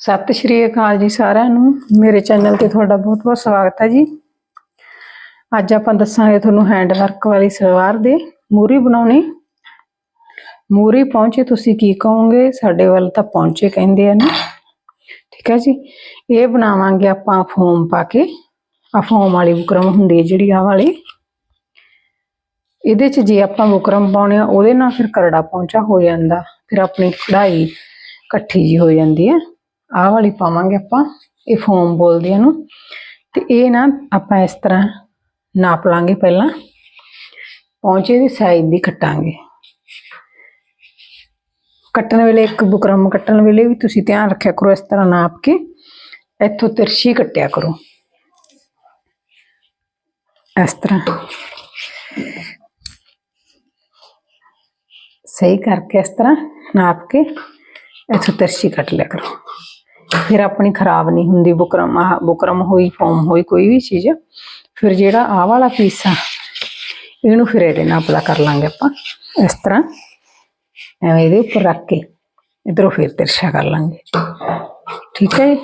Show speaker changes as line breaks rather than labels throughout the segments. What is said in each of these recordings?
ਸਤਿ ਸ਼੍ਰੀ ਅਕਾਲ ਜੀ ਸਾਰਿਆਂ ਨੂੰ। ਮੇਰੇ ਚੈਨਲ ਤੇ ਤੁਹਾਡਾ ਬਹੁਤ-ਬਹੁਤ ਸਵਾਗਤ ਹੈ ਜੀ। ਅੱਜ ਆਪਾਂ ਦੱਸਾਂਗੇ ਤੁਹਾਨੂੰ ਹੈਂਡ ਵਰਕ ਵਾਲੀ ਸਲਵਾਰ ਦੇ ਮੂਰੀ ਬਣਾਉਣੀ। ਮੂਰੀ ਪਹੁੰਚੇ ਤੁਸੀਂ ਕੀ ਕਹੋਗੇ? ਸਾਡੇ ਵੱਲ ਤਾਂ ਪਹੁੰਚੇ ਕਹਿੰਦੇ ਆ ਨਾ। ਠੀਕ ਹੈ ਜੀ। ਇਹ ਬਣਾਵਾਂਗੇ ਆਪਾਂ ਫੋਮ ਪਾ ਕੇ। ਆ ਫੋਮ ਵਾਲੀ ਬੁਕਰਮ ਹੁੰਦੀ ਹੈ ਜਿਹੜੀ ਆ ਵਾਲੀ। ਇਹਦੇ ਚ ਜੇ ਆਪਾਂ ਬੁਕਰਮ ਪਾਉਣੇ ਆ, ਉਹਦੇ ਨਾਲ ਫਿਰ ਕਰੜਾ ਪਹੁੰਚਾ ਹੋ ਜਾਂਦਾ। ਫਿਰ ਆਪਣੀ ਕਢਾਈ ਇਕੱਠੀ ਜੀ ਹੋ ਜਾਂਦੀ ਹੈ। ਆਹ ਵਾਲੀ ਪਾਵਾਂਗੇ ਆਪਾਂ, ਇਹ ਫੋਮ ਬੋਲਦੇ ਆ ਨੂੰ। ਤੇ ਇਹ ਨਾ ਆਪਾਂ ਇਸ ਤਰ੍ਹਾਂ ਨਾਪ ਲਾਂਗੇ ਪਹਿਲਾਂ। ਪਹੁੰਚੇ ਦੀ ਸਾਈਜ਼ ਦੀ ਕੱਟਾਂਗੇ। ਕੱਟਣ ਵੇਲੇ ਇੱਕ ਬੁਕਰਮ ਕੱਟਣ ਵੇਲੇ ਵੀ ਤੁਸੀਂ ਧਿਆਨ ਰੱਖਿਆ ਕਰੋ ਇਸ ਤਰ੍ਹਾਂ ਨਾਪ ਕੇ। ਇੱਥੋਂ ਤਿਰਛੀ ਕੱਟਿਆ ਕਰੋ। ਇਸ ਤਰ੍ਹਾਂ। ਸਹੀ ਕਰਕੇ ਇਸ ਤਰ੍ਹਾਂ ਨਾਪ ਕੇ ਇੱਥੋਂ ਤਿਰਛੀ ਕੱਟ ਲਿਆ ਕਰੋ। ਫਿਰ ਆਪਣੀ ਖਰਾਬ ਨਹੀਂ ਹੁੰਦੀ, ਬੁਕਰਮ, ਆਹ ਬੁਕਰਮ ਹੋਈ, ਫੋਮ ਹੋਈ, ਕੋਈ ਵੀ ਚੀਜ਼, ਫਿਰ ਜਿਹੜਾ ਆਹ ਵਾਲਾ ਪੀਸ ਆ, ਇਹਨੂੰ ਫਿਰ ਇਹਦੇ ਨਾਲ ਪਤਾ ਕਰ ਲਾਂਗੇ ਆਪਾਂ। ਇਸ ਤਰ੍ਹਾਂ, ਐਵੇਂ ਇਹਦੇ ਉੱਪਰ ਰੱਖ ਕੇ, ਇਧਰੋਂ ਫਿਰ ਤਿਰਛਾ ਕਰ ਲਾਂਗੇ। ਠੀਕ ਹੈ ਜੀ?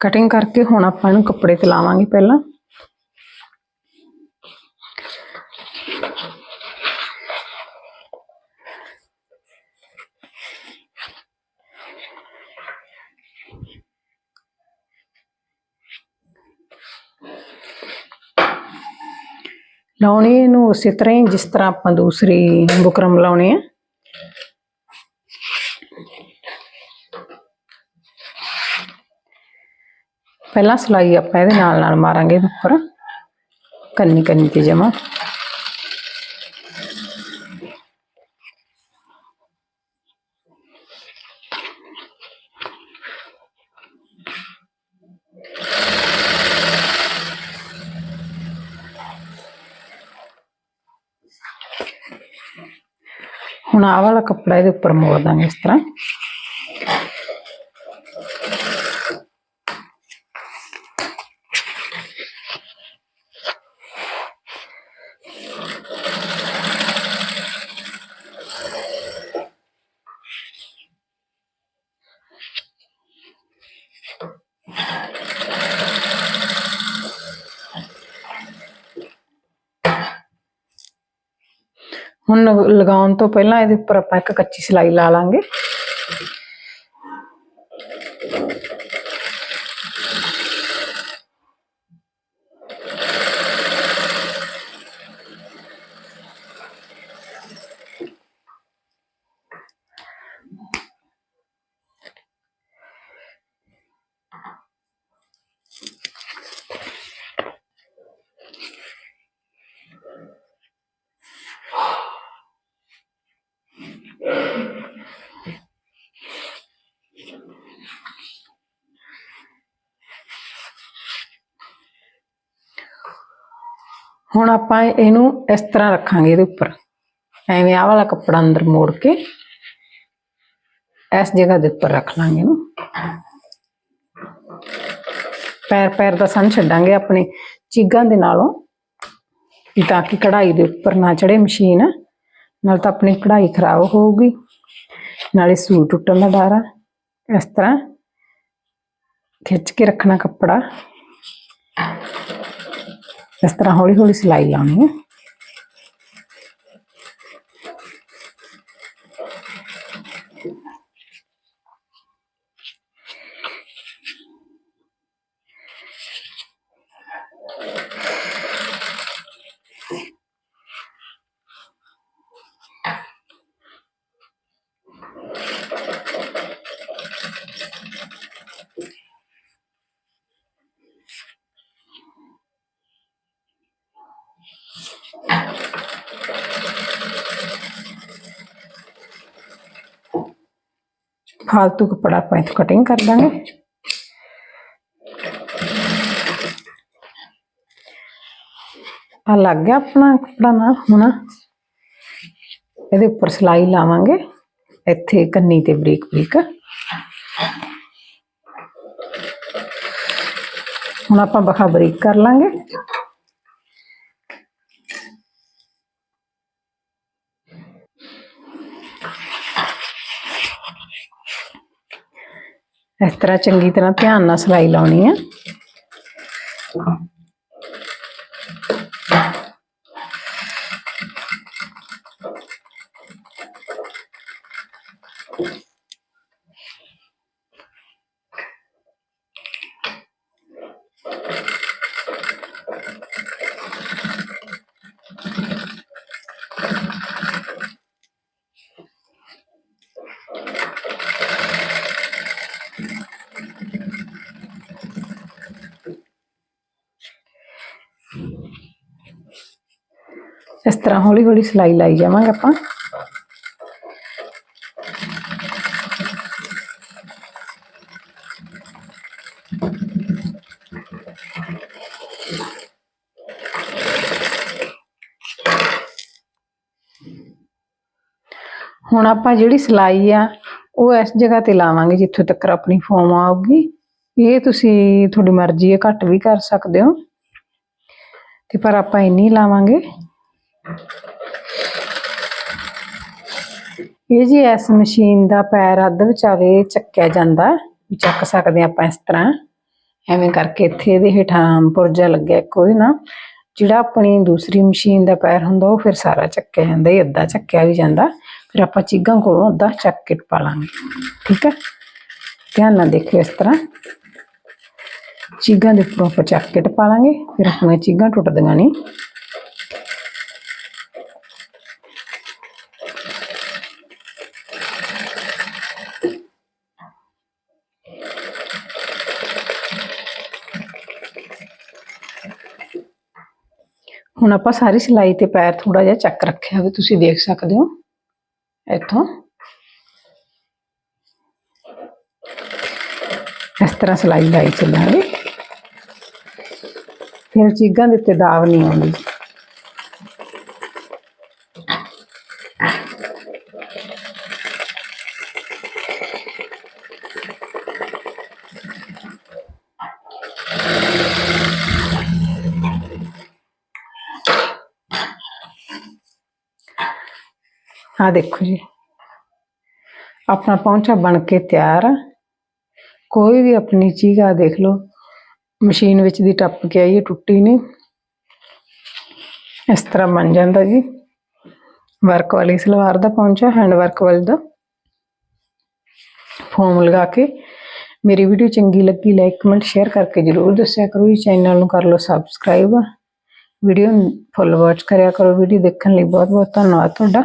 ਕਟਿੰਗ ਕਰਕੇ ਹੁਣ ਆਪਾਂ ਇਹਨੂੰ ਕੱਪੜੇ ਤੇ ਲਾਵਾਂਗੇ ਪਹਿਲਾਂ। ਲਾਉਣੀ ਇਹਨੂੰ ਉਸੇ ਤਰ੍ਹਾਂ ਹੀ ਜਿਸ ਤਰ੍ਹਾਂ ਆਪਾਂ ਦੂਸਰੀ ਬੁਕਰਮ ਲਾਉਣੀ ਹੈ। ਪਹਿਲਾਂ ਸਲਾਈ ਆਪਾਂ ਇਹਦੇ ਨਾਲ ਨਾਲ ਮਾਰਾਂਗੇ ਉੱਪਰ। ਕੰਨੀ ਕੰਨੀ ਤੇ ਜਮਾ। ਹੁਣ ਆਹ ਵਾਲਾ ਕੱਪੜਾ ਇਹਦੇ ਉੱਪਰ ਮੋੜ ਦਾਂਗੇ ਇਸ ਤਰ੍ਹਾਂ। ਹੁਣ ਲਗਾਉਣ ਤੋਂ ਪਹਿਲਾਂ ਇਹਦੇ ਉੱਪਰ ਆਪਾਂ ਇੱਕ ਕੱਚੀ ਸਿਲਾਈ ਲਾ ਲਾਂਗੇ। ਹੁਣ ਆਪਾਂ ਇਹਨੂੰ ਇਸ ਤਰ੍ਹਾਂ ਰੱਖਾਂਗੇ ਇਹਦੇ ਉੱਪਰ। ਐਵੇਂ ਆਹ ਵਾਲਾ ਕੱਪੜਾ ਅੰਦਰ ਮੋੜ ਕੇ ਇਸ ਜਗ੍ਹਾ ਦੇ ਉੱਪਰ ਰੱਖ ਲਾਂਗੇ ਇਹਨੂੰ। ਪੈਰ ਪੈਰ ਦਾ ਸੰਨ ਛੱਡਾਂਗੇ ਆਪਣੇ ਚੀਗਾਂ ਦੇ ਨਾਲੋਂ, ਤਾਂ ਕਿ ਕਢਾਈ ਦੇ ਉੱਪਰ ਨਾ ਚੜੇ ਮਸ਼ੀਨ। ਨਾਲ ਤਾਂ ਆਪਣੀ ਕਢਾਈ ਖਰਾਬ ਹੋਊਗੀ। ਨਾਲੇ ਸੂਟ ਟੁੱਟਣ ਦਾ ਡਰ ਆ। ਇਸ ਤਰ੍ਹਾਂ ਖਿੱਚ ਕੇ ਰੱਖਣਾ ਕੱਪੜਾ। ਇਸ ਤਰ੍ਹਾਂ ਹੌਲੀ ਹੌਲੀ ਸਿਲਾਈ ਲਾਉਣੀ ਹੈ। ਫਾਲਤੂ ਕੱਪੜਾ ਆਪਾਂ ਇੱਥੋਂ ਕਟਿੰਗ ਕਰ ਦਾਂਗੇ ਆ ਲੱਗ ਗਿਆ ਆਪਣਾ ਕੱਪੜਾ ਨਾ ਹੁਣ ਇਹਦੇ ਉੱਪਰ ਸਿਲਾਈ ਲਾਵਾਂਗੇ ਇੱਥੇ ਕੰਨੀ ਤੇ ਬਰੀਕ ਬਰੀਕ ਹੁਣ ਆਪਾਂ ਬਖਾ ਬਰੀਕ ਕਰ ਲਾਂਗੇ ਇਸ ਤਰ੍ਹਾਂ ਚੰਗੀ ਤਰ੍ਹਾਂ ਧਿਆਨ ਨਾਲ ਸਿਲਾਈ ਲਾਉਣੀ ਆ। ਇਸ ਤਰ੍ਹਾਂ ਹੌਲੀ ਹੌਲੀ ਸਿਲਾਈ ਲਾਈ ਜਾਵਾਂਗੇ ਆਪਾਂ। ਹੁਣ ਆਪਾਂ ਜਿਹੜੀ ਸਿਲਾਈ ਆ, ਉਹ ਇਸ ਜਗ੍ਹਾ ਤੇ ਲਾਵਾਂਗੇ ਜਿੱਥੋਂ ਤੱਕ ਆਪਣੀ ਫੋਮ ਆਊਗੀ। ਇਹ ਤੁਸੀਂ ਤੁਹਾਡੀ ਮਰਜ਼ੀ ਹੈ, ਘੱਟ ਵੀ ਕਰ ਸਕਦੇ ਹੋ। ਤੇ ਪਰ ਆਪਾਂ ਇੰਨੀ ਲਾਵਾਂਗੇ। ਇਹ ਜੀ ਇਸ ਮਸ਼ੀਨ ਦਾ ਪੈਰ ਅੱਧ ਵਿਚਾਲੇ ਚੱਕਿਆ ਜਾਂਦਾ ਵੀ ਚੱਕ ਸਕਦੇ ਹਾਂ ਆਪਾਂ ਇਸ ਤਰ੍ਹਾਂ। ਐਵੇਂ ਕਰਕੇ ਇੱਥੇ ਇਹਦੇ ਹੇਠਾਂ ਪੁਰਜਾ ਲੱਗਿਆ ਕੋਈ ਨਾ ਜਿਹੜਾ ਆਪਣੀ ਦੂਸਰੀ ਮਸ਼ੀਨ ਦਾ ਪੈਰ ਹੁੰਦਾ, ਉਹ ਫਿਰ ਸਾਰਾ ਚੱਕਿਆ ਜਾਂਦਾ, ਇਹ ਅੱਧਾ ਚੱਕਿਆ ਵੀ ਜਾਂਦਾ। ਫਿਰ ਆਪਾਂ ਚੀਗਾਂ ਕੋਲੋਂ ਅੱਧਾ ਚੱਕ ਕੇ ਪਾ ਲਾਂਗੇ ਠੀਕ ਹੈ? ਧਿਆਨ ਨਾਲ ਦੇਖਿਓ ਇਸ ਤਰ੍ਹਾਂ। ਚੀਗਾਂ ਦੇ ਉੱਪਰੋਂ ਆਪਾਂ ਚੱਕ ਕੇ ਪਾ ਲਾਂਗੇ, ਫਿਰ ਆਪਣੀਆਂ ਚੀਗਾਂ ਟੁੱਟਦੀਆਂ ਨਹੀਂ। ਹੁਣ ਆਪਾਂ ਸਾਰੀ ਸਿਲਾਈ ਤੇ ਪੈਰ ਥੋੜਾ ਜਿਹਾ ਚੱਕ ਰੱਖਿਆ ਹੋਵੇ, ਤੁਸੀਂ ਦੇਖ ਸਕਦੇ ਹੋ। ਇੱਥੋਂ। ਇਸ ਤਰ੍ਹਾਂ ਸਿਲਾਈ ਲਾਈ ਚੱਲਾਂਗੇ। ਫਿਰ ਚੀਗਾਂ ਦੇ ਉੱਤੇ ਦਾਗ ਨਹੀਂ ਆਉਂਦੀ। ਆ ਦੇਖੋ ਜੀ। ਆਪਣਾ ਪੌਂਚਾ ਬਣ ਕੇ ਤਿਆਰ ਆ। ਕੋਈ ਵੀ ਆਪਣੀ ਚੀਜ਼ ਆ ਦੇਖ ਲਓ, ਮਸ਼ੀਨ ਵਿੱਚ ਦੀ ਟੱਪ ਕੇ ਆਈ ਹੈ, ਟੁੱਟੀ ਨਹੀਂ। ਇਸ ਤਰ੍ਹਾਂ ਬਣ ਜਾਂਦਾ ਜੀ। ਵਰਕ ਵਾਲੀ ਸਲਵਾਰ ਦਾ ਪੌਂਚਾ ਹੈਂਡ ਵਰਕ ਵਾਲੀ ਦਾ। ਫੋਮ ਲਗਾ ਕੇ ਮੇਰੀ ਵੀਡੀਓ ਚੰਗੀ ਲੱਗੀ, ਲਾਈਕ, ਕਮੈਂਟ, ਸ਼ੇਅਰ ਕਰਕੇ ਜਰੂਰ ਦੱਸਿਆ ਕਰੋ ਜੀ। ਚੈਨਲ ਨੂੰ ਕਰ ਲਓ ਸਬਸਕ੍ਰਾਈਬ। ਵੀਡੀਓ ਫੁੱਲ ਵਾਚ ਕਰਿਆ ਕਰੋ। ਵੀਡੀਓ ਦੇਖਣ ਲਈ ਬਹੁਤ ਬਹੁਤ ਧੰਨਵਾਦ ਤੁਹਾਡਾ।